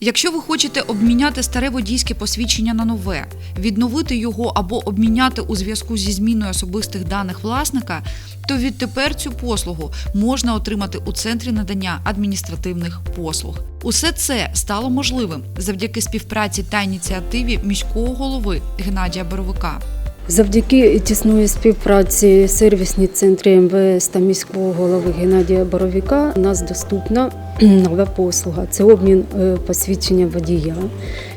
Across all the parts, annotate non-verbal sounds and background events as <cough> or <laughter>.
Якщо ви хочете обміняти старе водійське посвідчення на нове, відновити його або обміняти у зв'язку зі зміною особистих даних власника, то відтепер цю послугу можна отримати у центрі надання адміністративних послуг. Усе це стало можливим завдяки співпраці та ініціативі міського голови Геннадія Боровика. Завдяки тісної співпраці сервісні центри МВС та міського голови Геннадія Боровіка у нас доступна <clears throat> нова послуга. Це обмін е, посвідчення водія.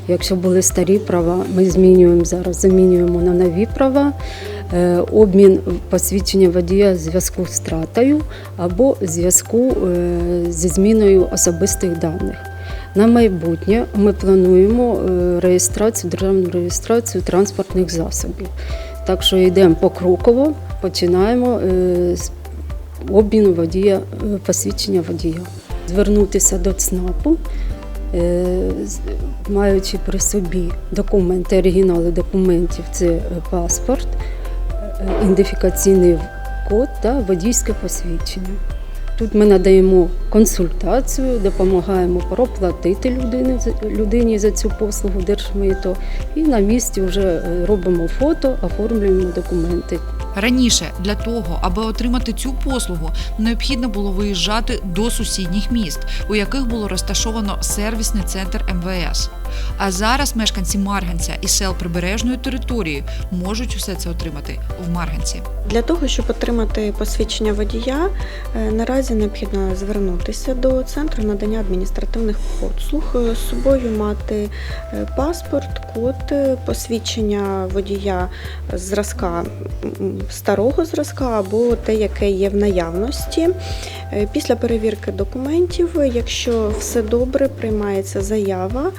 Якщо були старі права, ми змінюємо зараз, замінюємо на нові права. Е, Обмін посвідчення водія в зв'язку з втратою або в зв'язку е, зі зміною особистих даних. На майбутнє ми плануємо е, реєстрацію, державну реєстрацію транспортних засобів. Так що йдемо покроково, починаємо е, з обміну водія, е, посвідчення водія. Звернутися до ЦНАПу, маючи при собі документи, оригінали документів, це паспорт, ідентифікаційний код та водійське посвідчення. Тут ми надаємо консультацію, допомагаємо проплатити людині, людині за цю послугу держмито і на місці вже е, робимо фото, оформлюємо документи. Раніше для того, аби отримати цю послугу, необхідно було виїжджати до сусідніх міст, у яких було розташовано сервісний центр МВС. А зараз мешканці Марганця і сел прибережної території можуть усе це отримати в Марганці. Для того, щоб отримати посвідчення водія, е, наразі необхідно звернутися до центру надання адміністративних послуг, е, з собою мати е, паспорт, код, посвідчення водія зразка старого зразка або те, яке є в наявності. Після перевірки документів, якщо все добре, приймається заява.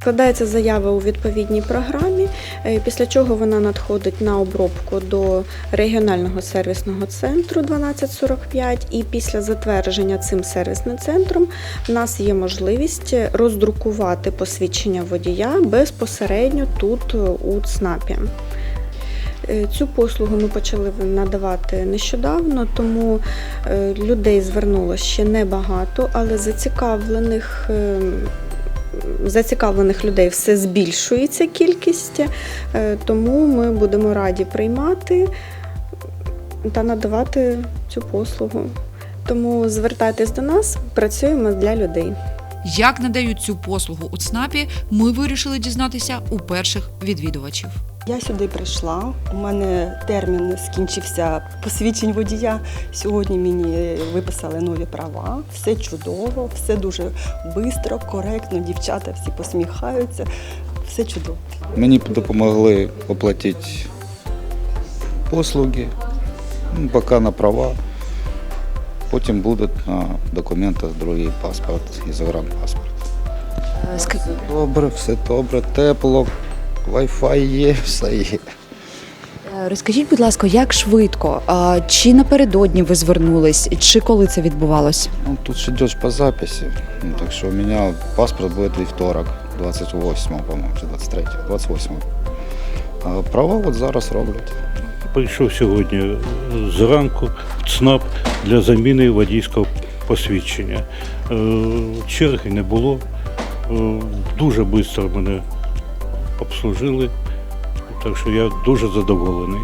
Складається заява у відповідній програмі, е, після чого вона надходить на обробку до регіонального сервісного центру 1245. І після затвердження цим сервісним центром в нас є можливість роздрукувати посвідчення водія безпосередньо тут е, у ЦНАПі. Е, Цю послугу ми почали надавати нещодавно, тому людей звернулося ще небагато, але зацікавлених. Зацікавлених людей все збільшується кількість, е, тому ми будемо раді приймати та надавати цю послугу. Тому звертайтесь до нас, працюємо для людей. Як надають цю послугу у ЦНАПі, ми вирішили дізнатися у перших відвідувачів. Я сюди прийшла. У мене термін скінчився посвідчень водія. Сьогодні мені виписали нові права. Все чудово, все дуже швидко, коректно. Дівчата всі посміхаються. Все чудово. Мені допомогли оплатити послуги, ну, поки на права. Потім будуть на документах другий паспорт і загранпаспорт. Ск- Добре, все добре, тепло, Wi-Fi є, все є. Е, Розкажіть, будь ласка, як швидко? Чи напередодні ви звернулись, чи коли це відбувалось? Ну, тут ж йдеш по записі. Ну, так що у мене паспорт буде вівторок, 28-го, по-моєму, чи 23, 28. А права от зараз роблять. Прийшов сьогодні зранку в ЦНАП для заміни водійського посвідчення. Е, Черги не було. Е, Дуже швидко мене обслужили. Так що я дуже задоволений.